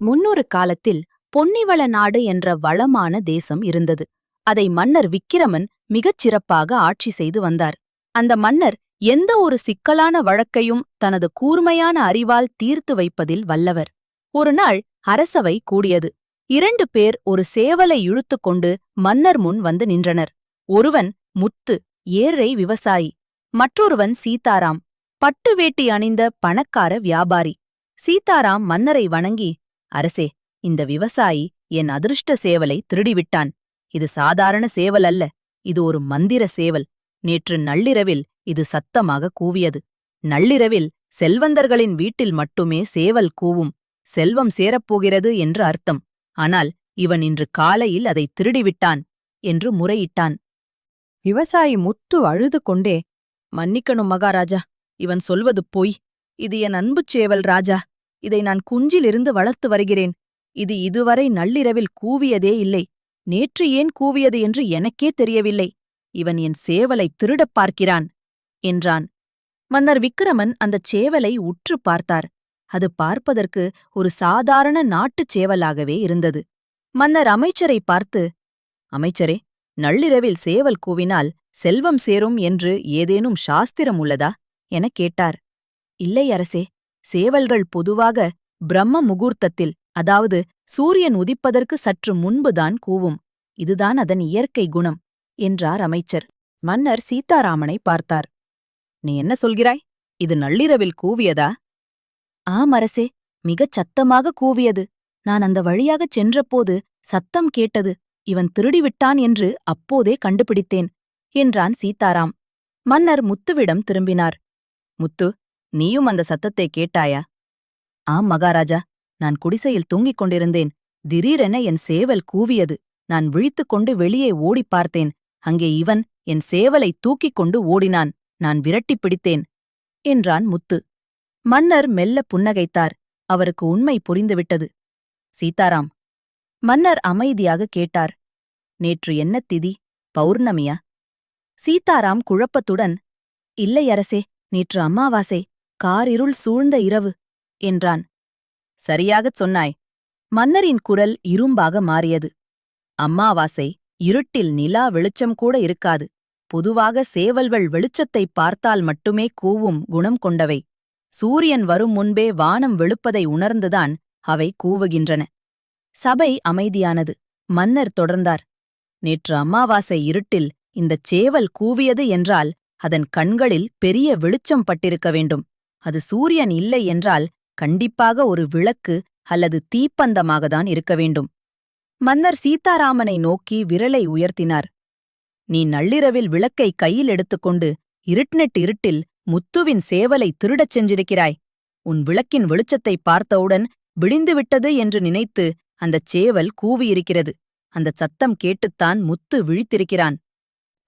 முன்னொரு காலத்தில் பொன்னிவள நாடு என்ற வளமான தேசம் இருந்தது. அதை மன்னர் விக்கிரமன் மிகச் சிறப்பாக ஆட்சி செய்து வந்தார். அந்த மன்னர் எந்த ஒரு சிக்கலான வழக்கையும் தனது கூர்மையான அறிவால் தீர்த்து வைப்பதில் வல்லவர். ஒருநாள் அரசவை கூடியது. இரண்டு பேர் ஒரு சேவலை இழுத்துக்கொண்டு மன்னர் முன் வந்து நின்றனர். ஒருவன் முத்து ஏழை விவசாயி. மற்றொருவன் சீதாராம். பட்டு வேட்டி அணிந்த பணக்கார வியாபாரி. சீதாராம் மன்னரை வணங்கி அரசே இந்த விவசாயி என் அதிருஷ்ட சேவலை திருடிவிட்டான். இது சாதாரண சேவல் அல்ல இது ஒரு மந்திர சேவல். நேற்று நள்ளிரவில் இது சத்தமாக கூவியது. நள்ளிரவில் செல்வந்தர்களின் வீட்டில் மட்டுமே சேவல் கூவும் செல்வம் சேரப்போகிறது என்று அர்த்தம். ஆனால் இவன் இன்று காலையில் அதை திருடிவிட்டான் என்று முறையிட்டான். விவசாயி முத்து அழுது கொண்டே மன்னிக்கணும் மகாராஜா இவன் சொல்வது பொய். இது என் அன்புச் சேவல் ராஜா. இதை நான் குஞ்சிலிருந்து வளர்த்து வருகிறேன். இது இதுவரை நள்ளிரவில் கூவியதே இல்லை. நேற்று ஏன் கூவியது என்று எனக்கே தெரியவில்லை. இவன் என் சேவலை திருடப் பார்க்கிறான் என்றான். மன்னர் விக்கிரமன் அந்தச் சேவலை உற்று பார்த்தார். அது பார்ப்பதற்கு ஒரு சாதாரண நாட்டுச் சேவலாகவே இருந்தது. மன்னர் அமைச்சரை பார்த்து அமைச்சரே நள்ளிரவில் சேவல் கூவினால் செல்வம் சேரும் என்று ஏதேனும் சாஸ்திரம் உள்ளதா? எனக் கேட்டார். இல்லை அரசே சேவல்கள் பொதுவாக பிரம்ம முகூர்த்தத்தில் அதாவது சூரியன் உதிப்பதற்கு சற்று முன்புதான் கூவும். இதுதான் அதன் இயற்கை குணம் என்றார் அமைச்சர். மன்னர் சீதாராமனை பார்த்தார். நீ என்ன சொல்கிறாய்? இது நள்ளிரவில் கூவியதா? ஆம் அரசே மிகச் சத்தமாக கூவியது. நான் அந்த வழியாகச் சென்றபோது சத்தம் கேட்டது இவன் திருடிவிட்டான் என்று அப்போதே கண்டுபிடித்தேன் என்றான் சீதாராம். மன்னர் முத்துவிடம் திரும்பினார். முத்து நீயும் அந்த சத்தத்தை கேட்டாயா? ஆம் மகாராஜா நான் குடிசையில் தூங்கிக் கொண்டிருந்தேன். திடீரென என் சேவல் கூவியது. நான் விழித்துக் கொண்டு வெளியே ஓடிப் பார்த்தேன். அங்கே இவன் என் சேவலை தூக்கிக் கொண்டு ஓடினான். நான் விரட்டிப் பிடித்தேன் என்றான் முத்து. மன்னர் மெல்ல புன்னகைத்தார். அவருக்கு உண்மை புரிந்துவிட்டது. சீதாராம் மன்னர் அமைதியாக கேட்டார். நேற்று என்ன திதி? பௌர்ணமியா? சீதாராம் குழப்பத்துடன் இல்லை அரசே நேற்று அம்மாவாசை காரிருள் சூழ்ந்த இரவு என்றான். சரியாகச் சொன்னாய். மன்னரின் குரல் இரும்பாக மாறியது. அம்மாவாசை இருட்டில் நிலா வெளிச்சம் கூட இருக்காது. பொதுவாக சேவல்கள் வெளிச்சத்தைப் பார்த்தால் மட்டுமே கூவும் குணம் கொண்டவை. சூரியன் வரும் முன்பே வானம் வெளுப்பதை உணர்ந்துதான் அவை கூவுகின்றன. சபை அமைதியானது. மன்னர் தொடர்ந்தார். நேற்று அம்மாவாசை இருட்டில் இந்தச் சேவல் கூவியது என்றால் அதன் கண்களில் பெரிய வெளிச்சம் பட்டிருக்க வேண்டும். அது சூரியன் இல்லை என்றால் கண்டிப்பாக ஒரு விளக்கு அல்லது தீப்பந்தமாகத்தான் இருக்க வேண்டும். மன்னர் சீதாராமனை நோக்கி விரலை உயர்த்தினார். நீ நள்ளிரவில் விளக்கை கையில் எடுத்துக்கொண்டு இருட்நெட் இருட்டில் முத்துவின் சேவலை திருடச் சென்றிருக்கிறாய். உன் விளக்கின் வெளிச்சத்தைப் பார்த்தவுடன் விடிந்துவிட்டது என்று நினைத்து அந்தச் சேவல் கூவியிருக்கிறது. அந்தச் சத்தம் கேட்டுத்தான் முத்து விழித்திருக்கிறான்.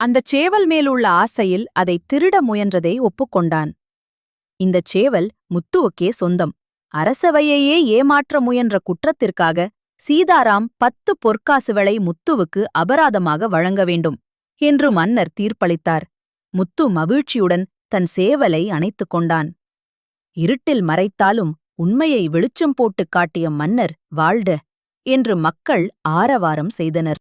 அந்தச் சேவல் மேலுள்ள ஆசையில் அதை திருட முயன்றதை ஒப்புக்கொண்டான். இந்தச் சேவல் முத்துவுக்கே சொந்தம். அரசவையையே ஏமாற்ற முயன்ற குற்றத்திற்காக சீதாராம் பத்து பொற்காசுகளை முத்துவுக்கு அபராதமாக வழங்க வேண்டும் என்று மன்னர் தீர்ப்பளித்தார். முத்து மகிழ்ச்சியுடன் தன் சேவலை அணைத்துக் கொண்டான். இருட்டில் மறைத்தாலும் உண்மையை வெளிச்சம் போட்டுக் காட்டிய மன்னர் வாழ்ட என்று மக்கள் ஆரவாரம் செய்தனர்.